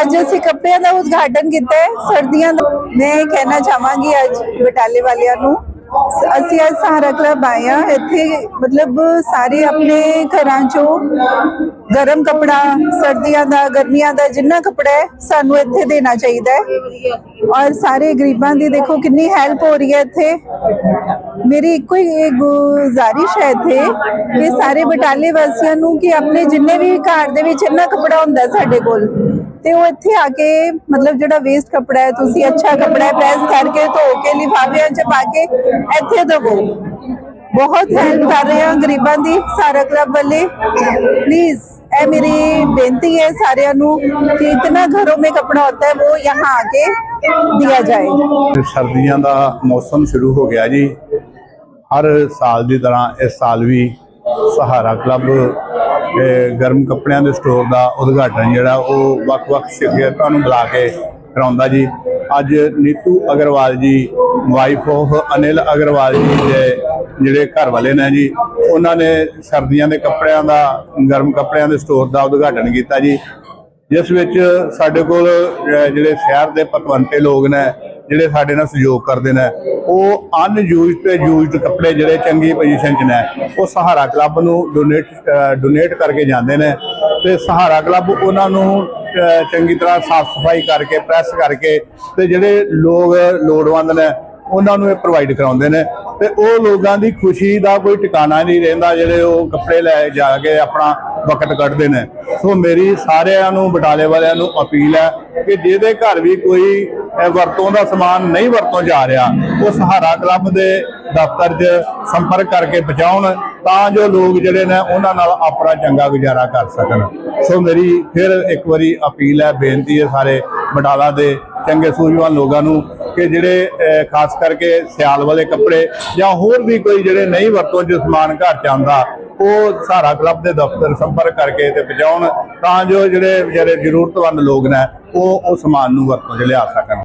ਅੱਜ ਅਸੀਂ ਕੱਪੜਿਆਂ ਦਾ ਉਦਘਾਟਨ ਕੀਤਾ ਹੈ, ਸਰਦੀਆਂ ਦਾ। ਮੈਂ ਇਹ ਕਹਿਣਾ ਚਾਹਾਂਗੀ ਅੱਜ ਬਟਾਲੇ ਵਾਲਿਆਂ ਨੂੰ, ਅਸੀਂ ਅੱਜ ਸਹਾਰਾ ਕਲੱਬ ਆਏ ਹਾਂ, ਇੱਥੇ ਮਤਲਬ ਸਾਰੇ ਆਪਣੇ ਘਰਾਂ ਚੋਂ ਗਰਮ ਕਪੜਾ, ਸਰਦੀਆਂ ਦਾ, ਗਰਮੀਆਂ ਦਾ ਜਿੰਨਾ ਕਪੜਾ ਹੈ, ਸਾਨੂੰ ਇੱਥੇ ਦੇਣਾ ਚਾਹੀਦਾ ਹੈ। ਔਰ ਸਾਰੇ ਗਰੀਬਾਂ ਦੀ ਦੇਖੋ ਕਿੰਨੀ ਹੈਲਪ ਹੋ ਰਹੀ ਹੈ ਇੱਥੇ। ਮੇਰੀ ਇੱਕੋ ਹੀ ਇਹ ਗੁਜ਼ਾਰਿਸ਼ ਹੈ ਇੱਥੇ ਕਿ ਸਾਰੇ ਬਟਾਲੇ ਵਾਸੀਆਂ ਨੂੰ ਕਿ ਆਪਣੇ ਜਿੰਨੇ ਵੀ ਘਰ ਦੇ ਵਿੱਚ ਇੰਨਾ ਕਪੜਾ ਹੁੰਦਾ ਸਾਡੇ ਕੋਲ ਤੇ ਉਹ ਇੱਥੇ ਆ ਕੇ ਮਤਲਬ ਜਿਹੜਾ ਵੇਸਟ ਕਪੜਾ ਹੈ, ਤੁਸੀਂ ਅੱਛਾ ਕਪੜਾ ਪ੍ਰੈਸ ਕਰਕੇ ਧੋ ਕੇ ਲਿਫਾਫਿਆਂ 'ਚ ਪਾ ਕੇ ਇੱਥੇ ਦਵੋ। ਬਹੁਤ ਹੈਲਪ ਕਰ ਰਹੇ ਹਾਂ ਗਰੀਬਾਂ ਦੀ, ਸਾਰਾ ਕਲੱਬ ਵਾਲੇ। ਪਲੀਜ਼ ਇਹ ਮੇਰੀ ਬੇਨਤੀ ਹੈ ਸਾਰਿਆਂ ਨੂੰ ਕਿ ਇਤਨਾ ਘਰੋਂ ਮੇ ਕਪੜਾ ਹੁੰਦਾ ਹੈ, ਉਹ ਯਹਾਂ ਆ ਕੇ ਦਿਆ ਜਾਏ। ਸਰਦੀਆਂ ਦਾ ਮੌਸਮ ਸ਼ੁਰੂ ਹੋ ਗਿਆ ਜੀ। ਹਰ ਸਾਲ ਦੀ ਤਰ੍ਹਾਂ ਇਸ ਸਾਲ ਵੀ ਸਹਾਰਾ ਕਲੱਬ ਗਰਮ ਕੱਪੜਿਆਂ ਦੇ ਸਟੋਰ ਦਾ ਉਦਘਾਟਨ ਜਿਹੜਾ ਉਹ ਵੱਖ-ਵੱਖ ਸ਼ਖਸੀਅਤਾਂ ਨੂੰ ਬੁਲਾ ਕੇ ਕਰਾਉਂਦਾ ਜੀ। ਅੱਜ ਨੀਤੂ ਅਗਰਵਾਲ ਜੀ ਵਾਈਫ ਆਫ ਅਨਿਲ ਅਗਰਵਾਲ ਜੀ ਦੇ ਜਿਹੜੇ ਘਰ ਵਾਲੇ ਨੇ ਜੀ, ਉਹਨਾਂ ਨੇ ਸਰਦੀਆਂ ਦੇ ਕੱਪੜਿਆਂ ਦਾ, ਗਰਮ ਕੱਪੜਿਆਂ ਦੇ ਸਟੋਰ ਦਾ ਉਦਘਾਟਨ ਕੀਤਾ ਜੀ। ਜਿਸ ਵਿੱਚ ਸਾਡੇ ਕੋਲ ਜਿਹੜੇ ਸ਼ਹਿਰ ਦੇ ਪਤਵੰਤੇ ਲੋਕ ਨੇ ਜਿਹੜੇ ਸਾਡੇ ਨਾਲ ਸਹਿਯੋਗ ਕਰਦੇ ਨੇ, ਉਹ ਅਨਯੂਜ਼ਡ ਤੇ ਯੂਜ਼ਡ ਕੱਪੜੇ ਜਿਹੜੇ ਚੰਗੀ ਪੋਜੀਸ਼ਨ 'ਚ ਨੇ, ਉਹ ਸਹਾਰਾ ਕਲੱਬ ਨੂੰ ਡੋਨੇਟ ਡੋਨੇਟ ਕਰਕੇ ਜਾਂਦੇ ਨੇ ਤੇ ਸਹਾਰਾ ਕਲੱਬ ਉਹਨਾਂ ਨੂੰ ਚੰਗੀ ਤਰ੍ਹਾਂ ਸਾਫ਼ ਸਫ਼ਾਈ ਕਰਕੇ ਪ੍ਰੈਸ ਕਰਕੇ ਤੇ ਜਿਹੜੇ ਲੋਕ ਲੋੜਵੰਦ ਨੇ, ਉਹਨਾਂ ਨੂੰ ਇਹ ਪ੍ਰੋਵਾਈਡ ਕਰਾਉਂਦੇ ਨੇ ਤੇ ਉਹ ਲੋਕਾਂ ਦੀ ਖੁਸ਼ੀ ਦਾ ਕੋਈ ਟਿਕਾਣਾ ਨਹੀਂ ਰਹਿੰਦਾ ਜਿਹੜੇ ਉਹ ਕੱਪੜੇ ਲੈ ਜਾ ਕੇ ਆਪਣਾ ਵਕਤ ਕੱਢਦੇ ਨੇ। ਸੋ ਮੇਰੀ ਸਾਰਿਆਂ ਨੂੰ, ਬਟਾਲੇ ਵਾਲਿਆਂ ਨੂੰ ਅਪੀਲ ਹੈ ਕਿ ਜਿਹਦੇ ਘਰ ਵੀ ਕੋਈ ਵਰਤੋਂ ਦਾ ਸਮਾਨ ਨਹੀਂ ਵਰਤੋਂ ਜਾ ਰਿਹਾ। ਉਹ ਸਹਾਰਾ ਕਲੱਬ ਦੇ ਦਫ਼ਤਰ 'ਚ ਸੰਪਰਕ ਕਰਕੇ ਪਹੁੰਚਾਉਣ ਤਾਂ ਜੋ ਲੋਕ ਜਿਹੜੇ ਨੇ ਉਹਨਾਂ ਨਾਲ ਆਪਣਾ ਚੰਗਾ ਗੁਜ਼ਾਰਾ ਕਰ ਸਕਣ। ਸੋ ਮੇਰੀ ਫਿਰ ਇੱਕ ਵਾਰੀ ਅਪੀਲ ਹੈ, ਬੇਨਤੀ ਹੈ ਸਾਰੇ ਬਟਾਲਾ ਦੇ ਚੰਗੇ ਸੂਝਵਾਨ ਲੋਕਾਂ ਨੂੰ ਕਿ ਜਿਹੜੇ ਖਾਸ ਕਰਕੇ ਸਿਆਲ ਵਾਲੇ ਕੱਪੜੇ ਜਾਂ ਹੋਰ ਵੀ ਕੋਈ ਜਿਹੜੇ ਨਹੀਂ ਵਰਤੋਂ 'ਚ ਸਮਾਨ ਘਰ ਚ ਆਉਂਦਾ, ਉਹ ਸਹਾਰਾ ਕਲੱਬ ਦੇ ਦਫ਼ਤਰ ਸੰਪਰਕ ਕਰਕੇ ਤੇ ਪਹੁੰਚਾਉਣ ਤਾਂ ਜੋ ਜਿਹੜੇ ਵਿਚਾਰੇ ਜ਼ਰੂਰਤਮੰਦ ਲੋਕ ਨੇ, ਉਹ ਉਹ ਸਮਾਨ ਨੂੰ ਵਰਤੋਂ 'ਚ ਲਿਆ ਸਕਣ।